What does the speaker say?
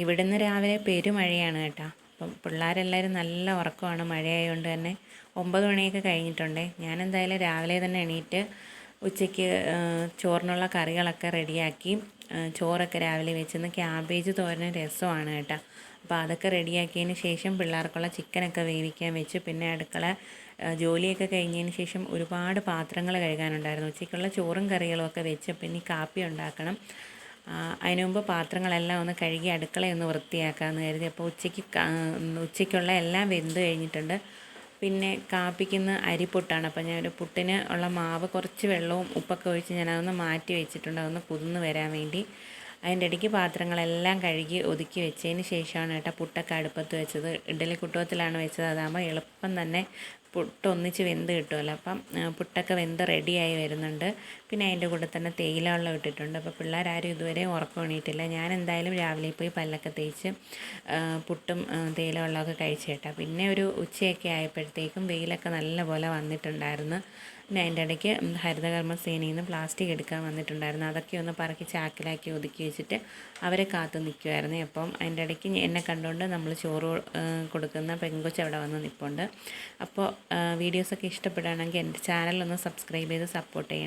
ഇവിടുന്ന് രാവിലെ പെരുമഴയാണ് കേട്ടോ. അപ്പം പിള്ളേരെല്ലാവരും നല്ല ഉറക്കമാണ്. മഴയായതുകൊണ്ട് തന്നെ ഒമ്പത് മണിയൊക്കെ കഴിഞ്ഞിട്ടുണ്ടേ. ഞാൻ എന്തായാലും രാവിലെ തന്നെ എണീറ്റ് ഉച്ചയ്ക്ക് ചോറിനുള്ള കറികളൊക്കെ റെഡിയാക്കി ചോറൊക്കെ രാവിലെ വെച്ചിരുന്ന് ക്യാബേജ് തോരനും രസമാണ് കേട്ടോ. അപ്പോൾ അതൊക്കെ റെഡിയാക്കിയതിന് ശേഷം പിള്ളേർക്കുള്ള ചിക്കനൊക്കെ വേവിക്കാൻ വെച്ച് പിന്നെ അടുക്കള ജോലിയൊക്കെ കഴിഞ്ഞതിന് ശേഷം ഒരുപാട് പാത്രങ്ങൾ കഴുകാനുണ്ടായിരുന്നു. ഉച്ചയ്ക്കുള്ള ചോറും കറികളും ഒക്കെ വെച്ച് പിന്നെ കാപ്പി ഉണ്ടാക്കണം. അതിന് മുമ്പ് പാത്രങ്ങളെല്ലാം ഒന്ന് കഴുകി അടുക്കളയൊന്ന് വൃത്തിയാക്കാമെന്ന് കരുതി. അപ്പോൾ ഉച്ചയ്ക്ക് ഉച്ചയ്ക്കുള്ള എല്ലാം വെന്ത് കഴിഞ്ഞിട്ടുണ്ട്. പിന്നെ കാപ്പിക്കുന്ന അരിപ്പുട്ടാണ്. അപ്പോൾ ഞാൻ പുട്ടിന് ഉള്ള മാവ് കുറച്ച് വെള്ളവും ഉപ്പൊക്കെ ഒഴിച്ച് ഞാൻ അതൊന്ന് മാറ്റി വെച്ചിട്ടുണ്ട്. അതൊന്ന് കുതിർന്ന് വരാൻ വേണ്ടി. അതിന്റെ ഇടയ്ക്ക് പാത്രങ്ങളെല്ലാം കഴുകി ഒതുക്കി വെച്ചതിന് ശേഷമാണ് കേട്ടോ പുട്ടൊക്കെ അടുപ്പത്ത് വെച്ചത്. ഇഡലി കുട്ടുവത്തിലാണ് വെച്ചത്. അതാകുമ്പോൾ എളുപ്പം തന്നെ പുട്ട് ഒന്നിച്ച് വെന്ത് കിട്ടുമല്ലോ. അപ്പം പുട്ടൊക്കെ വെന്ത് റെഡിയായി വരുന്നുണ്ട്. പിന്നെ അതിന്റെ കൂടെ തന്നെ തേയില വെള്ളം ഇട്ടിട്ടുണ്ട് അപ്പോൾ പിള്ളേരാരും ഇതുവരെ ഉറക്കം എണീറ്റില്ല. ഞാൻ എന്തായാലും രാവിലെ പോയി പല്ലൊക്കെ തേച്ച് പുട്ടും തേയില വെള്ളമൊക്കെ കഴിച്ചു കേട്ടോ. പിന്നെ ഒരു ഉച്ചയൊക്കെ ആയപ്പോഴത്തേക്കും വെയിലൊക്കെ നല്ല പോലെ വന്നിട്ടുണ്ടായിരുന്നു. പിന്നെ അതിന്റെ ഇടയ്ക്ക് ഹരിതകർമ്മ സേനയിൽ നിന്ന് പ്ലാസ്റ്റിക് എടുക്കാൻ വന്നിട്ടുണ്ടായിരുന്നു. അതൊക്കെ ഒന്ന് പറക്കി ചാക്കിലാക്കി ഒതുക്കി വെച്ചിട്ട് അവരെ കാത്തു നിൽക്കുമായിരുന്നു അപ്പം അതിന്റെ ഇടയ്ക്ക് എന്നെ കണ്ടുകൊണ്ട് നമ്മൾ ചോറ് കൊടുക്കുന്ന പെങ്കൊച്ച് അവിടെ വന്ന് നിൽപ്പുണ്ട് അപ്പോൾ വീഡിയോസൊക്കെ ഇഷ്ടപ്പെടുകയാണെങ്കിൽ എന്റെ ചാനലൊന്ന് സബ്സ്ക്രൈബ് ചെയ്ത് സപ്പോർട്ട് ചെയ്യണം.